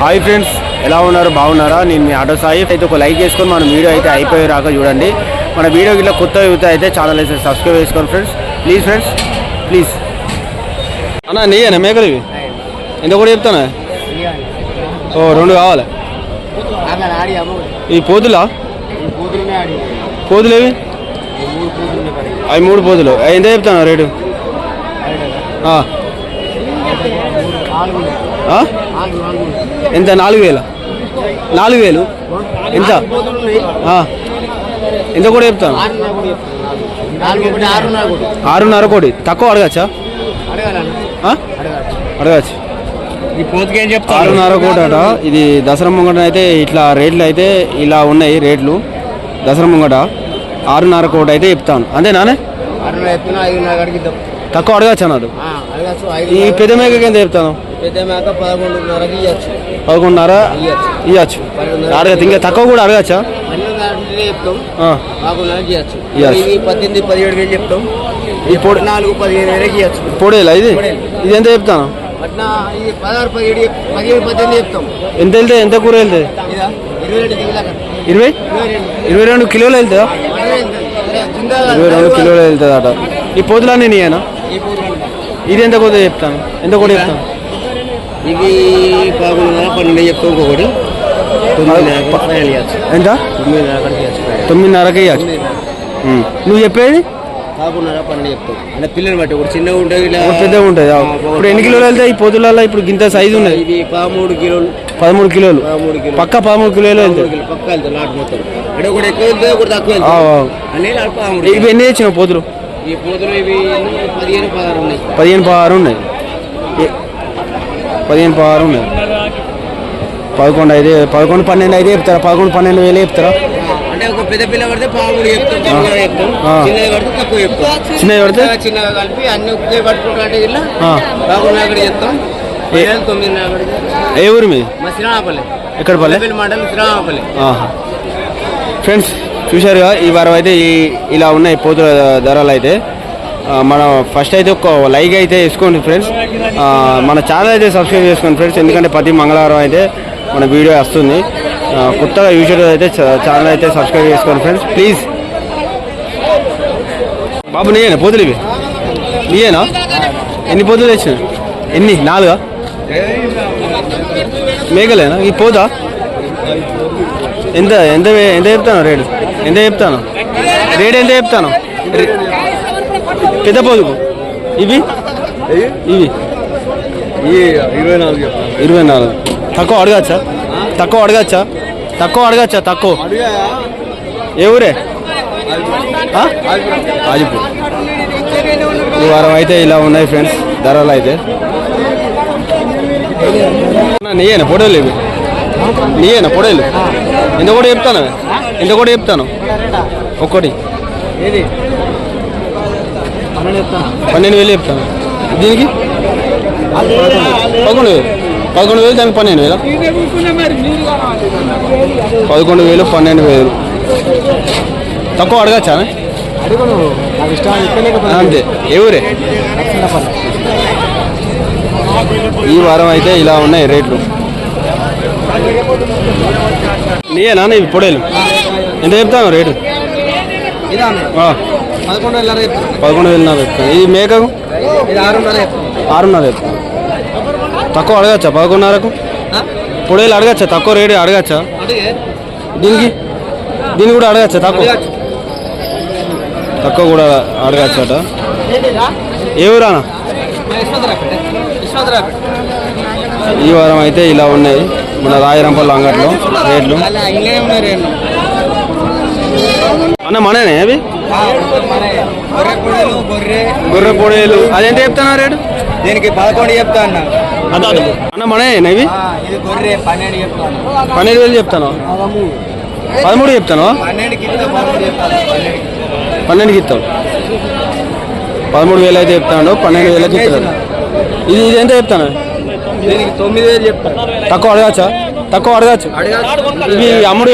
Hi friends ఎలా ఉన్నారు? బాగున్నారా? నేను మీ ఆటో సాయి. అయితే ఒక లైక్ చేసుకొని మన వీడియో అయితే అయిపోయే రాక చూడండి. మన వీడియో ఇట్లా కొత్త యువత అయితే ఛానల్ అయితే సబ్స్క్రైబ్ చేసుకోండి ఫ్రెండ్స్ ప్లీజ్ ఫ్రెండ్స్ ప్లీజ్ అన్న నీయనా మేకలు ఇవి? ఎంత కూడా చెప్తానా? ఓ రెండు కావాలి. ఈ పోతులా? పోతులు ఏవి? అవి మూడు పోతులు. అవి ఎంత చెప్తాను రేటు? ఆ. ఎంత? నాలుగు వేల? నాలుగు వేలు? ఎంత. ఎంత కూడా చెప్తాను. ఆరున్నర కోటి. తక్కువ అడగచ్చా? అడగచ్చు. ఆరున్నర కోటి అట. ఇది దసరా ముంగట అయితే ఇట్లా రేట్లు అయితే ఇలా ఉన్నాయి రేట్లు. దసరా ముంగట ఆరున్నర కోటి అయితే చెప్తాను. అంతేనానే కాడికి ఇద్దాం. తక్కువ అడగచ్చు అన్నాడు ఈ పెద్ద మేకకి ఎంత చెప్తాను? పెద్ద మేక పదకొండున్నరకి ఇవ్వచ్చు పదకొండున్నర ఇవ్వచ్చు అడగచ్చు ఇంకా తక్కువ కూడా అడగచ్చా? పద్దెనిమిది పదిహేడు వేలు చెప్తాం. నాలుగు పదిహేను వేలకి ఇవ్వచ్చు పొడేలా ఇది? ఇది ఎంత చెప్తాను? పట్నా ఇది పదహారు పదిహేడు చెప్- పదిహేడు పద్దెనిమిది చెప్తాం. ఎంత వెళ్తే ఎంత కూర వెళ్తుంది ఇదా? ఇరవై ఇరవై? రెండు. కిలోలు వెళ్తుందా. ఇరవై రెండు. కిలోలు వెళ్తుంది అట ఈ పోతులన్నీ. రెండు. ఇది ఎంత కొద్దిగా చెప్తాను? ఎంత కూడా చెప్తాను? ఇది పదకొండున్నర పన్నెండు చెప్తాం ఇంకొకటి. ఎంత. తొమ్మిదిన్నరకి ఇవ్వచ్చు. నువ్వు చెప్పేది? పదకొండున్నర పన్నెండు చెప్తాం అంటే పిల్లని బట్టి ఒకటి చిన్నగా ఉంటుంది ఇలా పెద్దగా ఉంటుంది ఇప్పుడు ఎన్ని కిలోలు వెళ్తాయి? ఈ పొద్దులలో ఇప్పుడు గింత సైజు ఉన్నది. ఇది పదమూడు కిలోలు. పదమూడు కిలోలు. పక్క పదమూడు కిలోలు వెళ్తాయి. పక్క వెళ్తాయి నాటు మొత్తం. అంటే ఒకటి ఎక్కువ వెళ్తుంది ఒకటి తక్కువ పదమూడు ఇవి ఎన్ని తెచ్చినావు పోతులు ఈ పోతులు ఇవి పదిహేను పదహారు ఉన్నాయి. పదిహేను పదహారు ఉన్నాయి. పదిహేను పదహారు ఉన్నాయి. పదకొండు అయితే పదకొండు పన్నెండు అయితే చెప్తారా? పదకొండు పన్నెండు వేలు చెప్తారా? అంటే ఒక పెద్ద పిల్ల పడితే పదమూడు చెప్తాం. చిన్నగా పడితే తక్కువ చెప్తాం. చిన్నవి పడితే? చిన్నగా కలిపి అన్ని ఒకే పట్టుకుంటా అంటే ఇలా ఆ. పదకొండు అక్కడ చెప్తాం. తొమ్మిది ఏ ఊరు మీ మా శ్రీరామపల్లి. ఎక్కడ పల్లె? మండలం శ్రీరామపల్లి. ఫ్రెండ్స్ చూశారుగా ఈ వారం అయితే ఈ ఇలా ఉన్నాయి పోతుల ధరలు అయితే. మన ఫస్ట్ అయితే ఒక లైక్ అయితే వేసుకోండి ఫ్రెండ్స్ మన ఛానల్ అయితే సబ్స్క్రైబ్ చేసుకోండి ఫ్రెండ్స్ ఎందుకంటే ప్రతి మంగళవారం అయితే మన వీడియో వస్తుంది. కొత్తగా యూట్యూబ్ అయితే ఛానల్ అయితే సబ్స్క్రైబ్ చేసుకోండి ఫ్రెండ్స్ ప్లీజ్ బాబు నీయేనా? పోతులు ఇవి? నీయేనా? ఎన్ని పోతులు తెచ్చిన ఎన్ని? నాలుగా? మేకలేనా? ఈ పోదా? ఎంత ఎంత ఎంత చెప్తాను రేటు? ఎంత చెప్తాను? రేట్ ఎంత చెప్తాను? రే- పెద్ద పొదుపు ఇవి? ఇవి? ఇరవై నాలుగు ఇరవై నాలుగు. తక్కువ అడగచ్చా? తక్కువ అడగచ్చా? తక్కువ అడగచ్చా? తక్కువ? ఏ ఊరే? ఆ? ఆదిపూర్. ఈ వారం అయితే ఇలా ఉన్నాయి ఫ్రెండ్స్. ధరలు అయితే. అన్న, నీయేనా పొడేలు ఇవి? నీయేనా పొడేలు ఎంత కూడా చెప్తాను? ఎంత కూడా చెప్తాను? ఒక్కటి. పన్నెండు వేలు చెప్తాను. దీనికి? పదకొండు వేలు. పదకొండు వేలు దానికి పన్నెండు వేల? పదకొండు వేలు పన్నెండు వేలు. తక్కువ అడగచ్చా? అంతే. ఊరే? ఈ వారం అయితే ఇలా ఉన్నాయి రేట్లు. నీయే నాన్న ఇవి పొడేలు. ఎంత చెప్తాను రేటు? పదకొండు వేల చెప్తాను ఈ మేకకు ఆరున్నర చెప్తాను తక్కువ అడగచ్చా? పదకొండున్నరకు? పొడేలు అడగచ్చా? తక్కువ రేటు అడగచ్చా? అడిగే. దీనికి? దీన్ని కూడా అడగచ్చా? తక్కువ? తక్కువ కూడా అడగచ్చట. ఏ ఊరానా ఈ వారం అయితే ఇలా ఉన్నాయి. మన రాయరంపల్లి అంగట్లో రేట్లు? అన్న మననే అవి? గొర్రె పొడేలు. అదెంత చెప్తానా రేటు? దీనికి పదకొండు చెప్తా అన్న. అన్న మననే ఇవి? పన్నెండు చెప్తాను వేలు చెప్తాను పదమూడు చెప్తాను పన్నెండుకి ఇస్తా, పదమూడు చెప్తాను వేలు అయితే చెప్తాడు పన్నెండు వేలకి ఇస్తాడు ఇది ఇది ఎంత చెప్తాను? దీనికి తొమ్మిది వేలు చెప్తాను తక్కువ అడగచ్చా? తక్కువ అడగచ్చు. ఇవి అమ్ముడు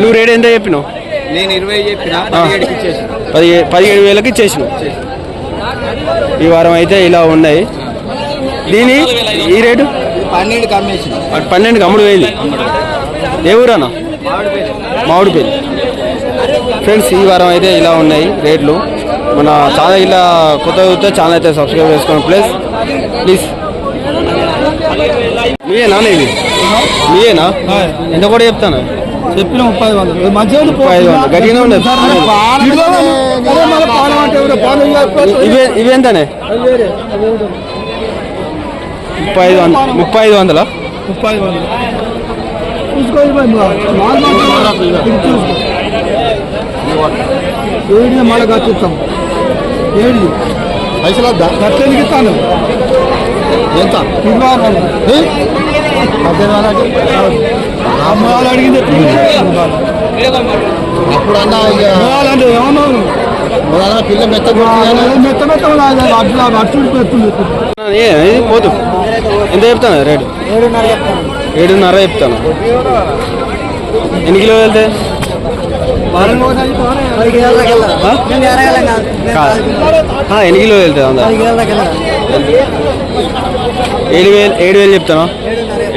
నువ్వు రేట్ ఎంత చెప్పినావు? నేను ఇరవై చెప్పిన పదిహేడుకి ఇచ్చేసి పదిహే పదిహేడు వేలకి ఇచ్చేసినావు ఈ వారం అయితే ఇలా ఉన్నాయి. దీని ఈ రేటు? పన్నెండు పన్నెండుకి అమ్ముడు వేయింది ఏ ఊరన్నా? మామిడిపల్లి ఫ్రెండ్స్ ఈ వారం అయితే ఇలా ఉన్నాయి రేట్లు. మన ఛానల్ ఇలా కొత్త చూస్తే ఛానల్ అయితే సబ్స్క్రైబ్ చేసుకోండి. Please please. మీయేనా ఇది? మీయేనా? ఎంత కూడా చెప్తాను. చెప్పిన ముప్పై వందలు. మంచిగా ముప్పై ఐదు వందలు. గట్టిగానే ఉన్నది. ఇవే ఇవి ఎంతనే ముప్పై ఐదు వందలు. ముప్పై ఐదు వందలా? ముప్పై ఐదు వందలు. ఏడిని మళ్ళీ కట్టిస్తాం ఏడి పైసలు వద్దా? కట్టెనికి ఇస్తాను? ఎంత? ఇరవై ఆరు వందలు అమ్మ వాళ్ళు అడిగింది అప్పుడు అన్న అంటే ఏమన్నావు పిల్ల మెత్త మెత్త మెత్త అట్టు పెడుతుంది. పోతు ఎంత చెప్తాను? రేటు? ఏడున్నర చెప్తాను. ఎన్ని కిలోలు వెళ్తే? ఎన్ని కిలోలు వెళ్తాయి అందా ఏడు వేలు ఏడు వేలు చెప్తాను.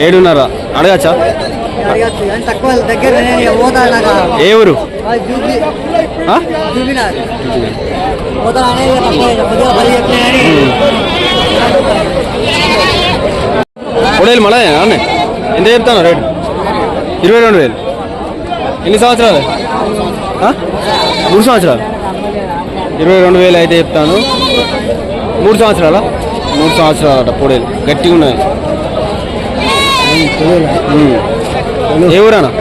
ఏడున్నర. అడగచ్చా? ఏ ఊరు? మూడేళ్ళు మళ్ళా అన్న? ఎంత చెప్తాను రేటు? ఇరవై రెండు వేలు. ఎన్ని సంవత్సరాలు? మూడు సంవత్సరాలు. ఇరవై రెండు వేలు అయితే చెప్తాను. మూడు సంవత్సరాలా? మూడు సంవత్సరాలట పొడేలు. గట్టిగా ఉన్నాయి. ఏ ఊరన్నా?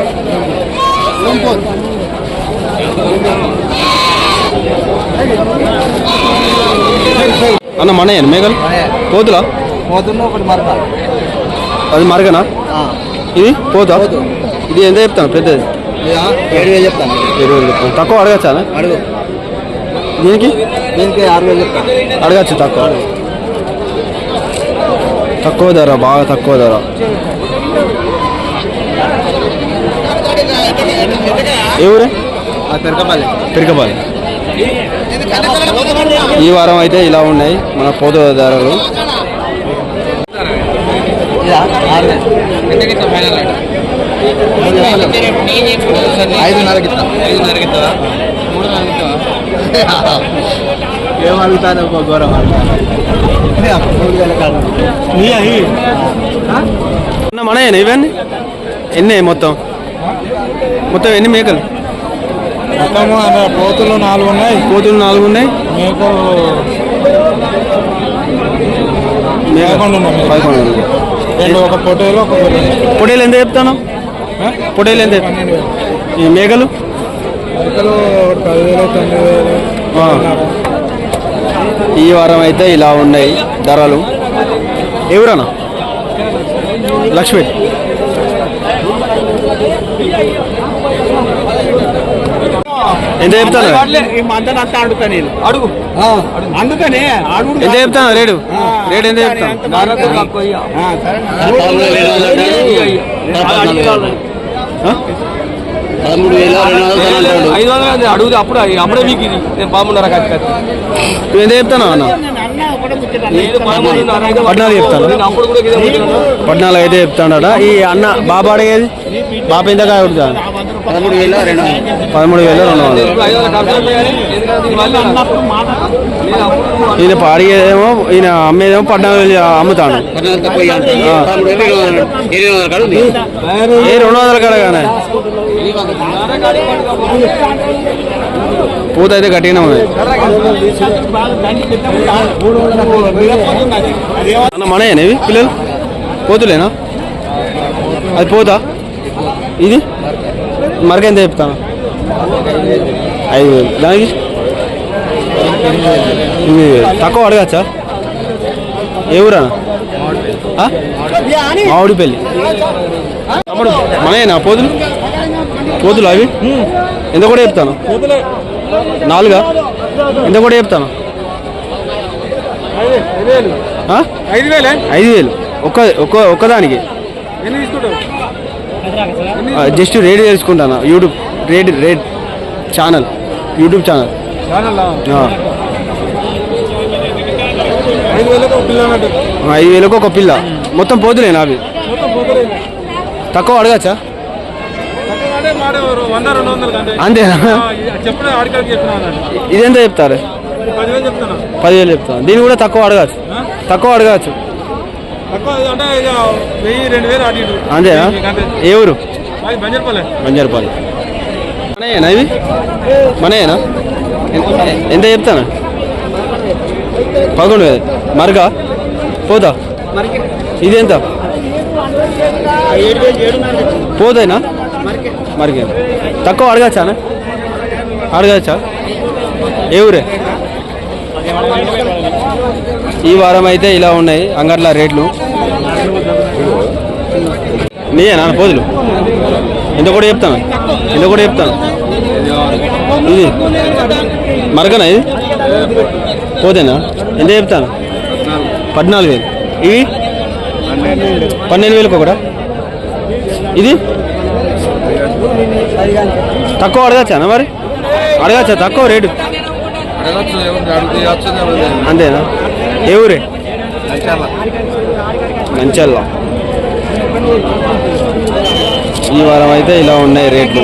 అన్న మనయ్య. మేఘలు కోతులా అది మరగనా ఇది పోతా? ఇది ఎంత చెప్తాను పెద్దది? ఏడు వేలు చెప్తాను. వేలు చెప్తాను. తక్కువ అడగచ్చా అడుగు. దీనికి? దీనికి ఆరు వేలు చెప్తాను. అడగచ్చు తక్కువ. తక్కువ ధర బాగా తక్కువ ధర. ఏ ఊరే? పెరకపల్లి పెరకపాలి ఈ వారం అయితే ఇలా ఉన్నాయి మన పోత ధరలు ఐదున్నరకి ఇస్తా. ఏం అడుగుతాను అన్న మనయేనా ఇవన్నీ? ఎన్ని మొత్తం? మొత్తం ఎన్ని మేకలు? మొత్తము పోతులు నాలుగు ఉన్నాయి. కోతులు నాలుగు ఉన్నాయి. మేకలు మేకలు పదకొండు ఉన్నాయి. పదకొండు ఉన్నాయి. రెండు ఒక ఒక గొర్రె. పొటేలు ఎంత చెప్తాను? పొటేలు ఎంత ఈ మేకలు? మేకలు ఒకటి పదివేలు తొమ్మిది వేలు. ఈ వారం అయితే ఇలా ఉన్నాయి ధరలు. ఎవరన్నా లక్ష్మి. ఎంత చెప్తాను? అడుగు అందుకనే ఎంత చెప్తాను? రేటు. రేటు ఎంత చెప్తాను? పదమూడు వేలు రెండు వందలు అంటాడు. ఐదు వందలు అడుగుది అప్పుడు అప్పుడే మీకు ఇది. నేను నువ్వు ఎంత చెప్తాను అన్న? పద్నాలుగు చెప్తాను. కూడా. పద్నాలుగు అయితే చెప్తాడట ఈ అన్న బాబా అడిగేది? బాబా ఇంతగా అడుగుతాను పదమూడు వేలు రెండు వందలు. పదమూడు వేల రెండు కానీ ఈయన అడిగేదేమో ఈయన అమ్మేదేమో పద్నాలుగు వేలు కాదు ఉంది. ఏ రెండు వందల కడగానే పూత అయితే గట్టిగానే ఉన్నాయి అన్న మనయేనా పిల్లలు? పోతులేనా? అది పోతా? ఇది? మరకెంత చెప్తాను? ఐదు వేలు. దానికి? ఎనిమిది వేలు. తక్కువ అడగచ్చా? ఏ ఊరా మామిడిపల్లి. తమ్ముడు మనయేనా పోతులు? పోతులు అవి? ఎంత కూడా చెప్తాను. నాలుగా? ఎంత కూడా చెప్తాను? ఐదు వేలే ఐదు వేలు. ఒక్క ఒక్క ఒక్కదానికి. జస్ట్ రేట్ తెలుసుకుంటాను. YouTube rate rate channel YouTube channel. ఐదు వేలకు ఒక పిల్ల మొత్తం పోతులేనా అవి? తక్కువ అడగచ్చా తక్కువ అంటే మాట వంద రెండు వందలు కంటే అంతేనా? ఇదెంత చెప్తారు? పదివేలు చెప్తాను దీన్ని కూడా తక్కువ అడగచ్చు? తక్కువ అడగచ్చు. అంతేనా? అంతే ఏ ఊరు? బంజర్పల్లె. బంజారపల్లి. మనయేనా ఇవి మనయేనా? ఎంత చెప్తాను? పదకొండు వేలు. మరగా పోతా? ఇది ఎంత పోతాయినా? మరిగే తక్కువ అడగచ్చానా అడగచ్చా? ఏ ఊరే? ఈ వారం అయితే ఇలా ఉన్నాయి అంగట్ల రేట్లు. నీయే నాన్న పోదులు. ఇంత కూడా చెప్తాను. ఇంత కూడా చెప్తాను. ఇది మరకనా ఇది? పోతేనా? ఎంత చెప్తాను? పద్నాలుగు వేలు. ఇవి? పన్నెండు వేలకు ఒకటా? ఇది? తక్కువ అడగచ్చా మరి? అడగచ్చా? తక్కువ రేటు? అంతేనా? ఏ ఊరే? నంచల్లా ఈ వారం అయితే ఇలా ఉన్నాయి రేట్లు.